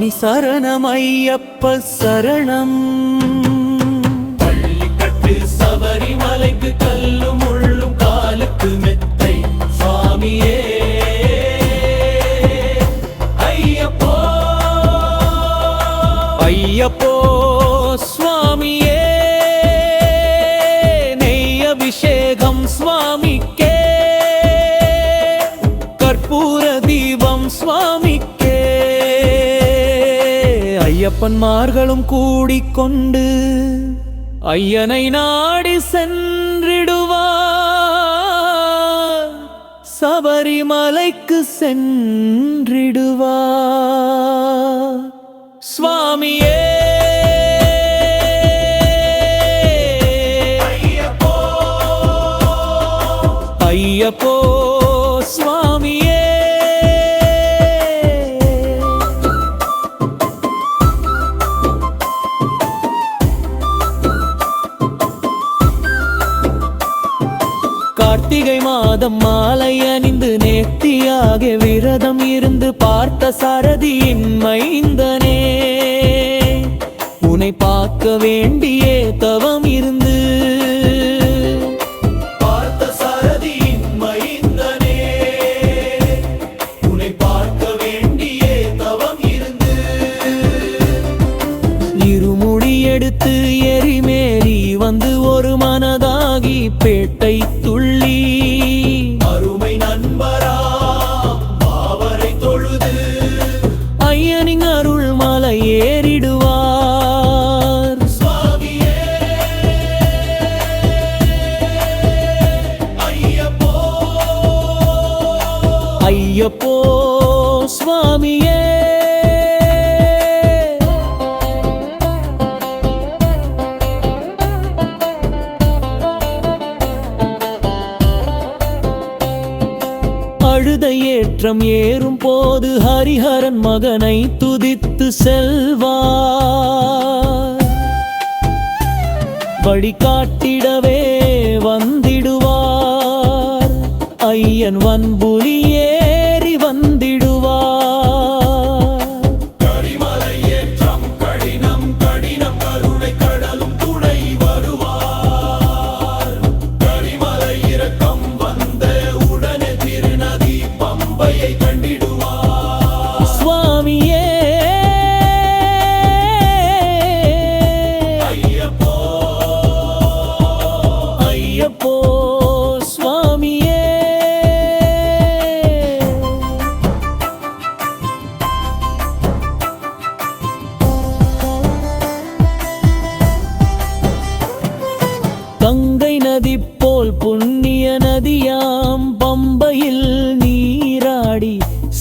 சுவாமி சரணம் ஐயப்ப சரணம். பள்ளிக்கட்டு சபரிமலைக்கு ஐயப்பன்மார்களும் கூடிக்கொண்டு ஐயனை நாடி சென்றிடுவார். சபரிமலைக்கு சென்றிடுவார். சுவாமியே கார்த்திகை மாதம் மாலை அணிந்து நேர்த்தியாக விரதம் இருந்து பார்த்த சாரதியின் மைந்தனே. உனை பார்க்க வேண்டும் ஐயப்போ சுவாமியே. அழுத ஏற்றம் ஏறும் போது ஹரிஹரன் மகனை துதித்து செல்வார். வழிகாட்டிடவே வந்திடுவார். ஐயன் வன்பு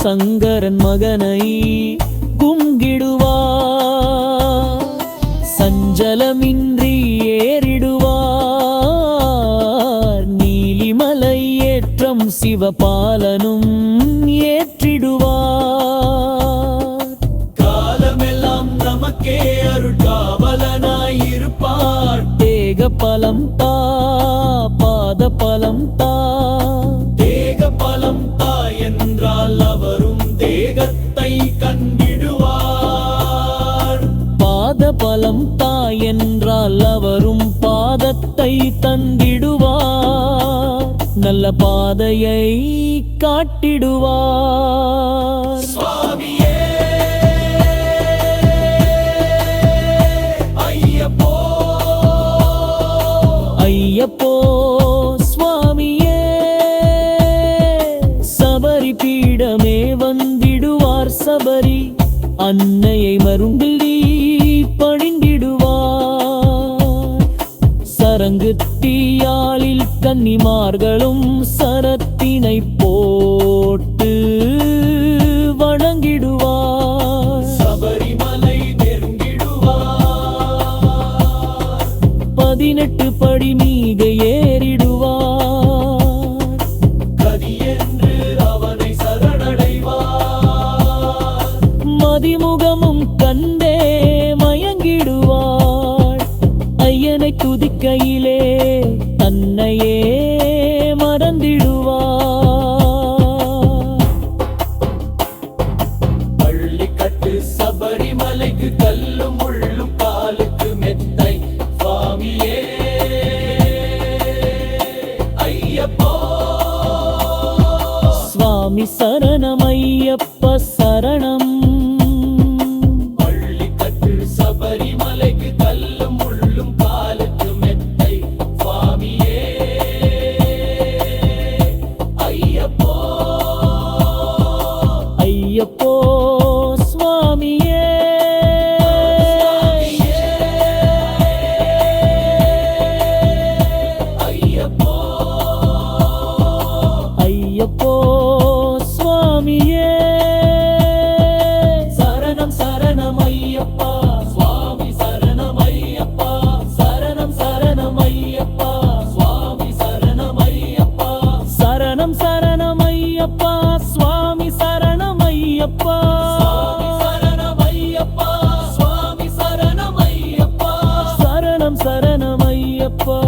சங்கரன் மகனை கும்பிடுவார் சஞ்சலமின்றி ஏறிடுவார் நீலிமலை ஏற்றம் சிவபாலனும் ஏற்றிடுவார் நல்ல பாதையை காட்டிடுவார். சுவாமியே ஐயப்போ. ஐயப்போ சுவாமியே சபரி பீடமே வந்திடுவார் சபரி. அன்னையை மருந்தில் சங்கு தீயாளில் கன்னிமார்களும் சரத்தினை போட்டு வணங்கிடுவார். சபரிமலை நெருங்கிடுவார். பதினெட்டு படி நீகையே இங்கு கல்லும் முள்ளும் பாலுக்கு மெத்தை சுவாமியே. ஐயப்போ. சுவாமி சரணம் ஐயப்ப சரணம். போ சுவாமியே. சரணம் சரணம் ஐயப்பா. சுவாமி சரணம் ஐயப்பா. சரணம் சரணம் ஐயப்பா. சுவாமி சரணம் ஐயப்பா. சரணம் சரணம் ஐயப்பா. சுவாமி சரணம் ஐயப்பா. சரணம் சரணம் ஐயப்பா.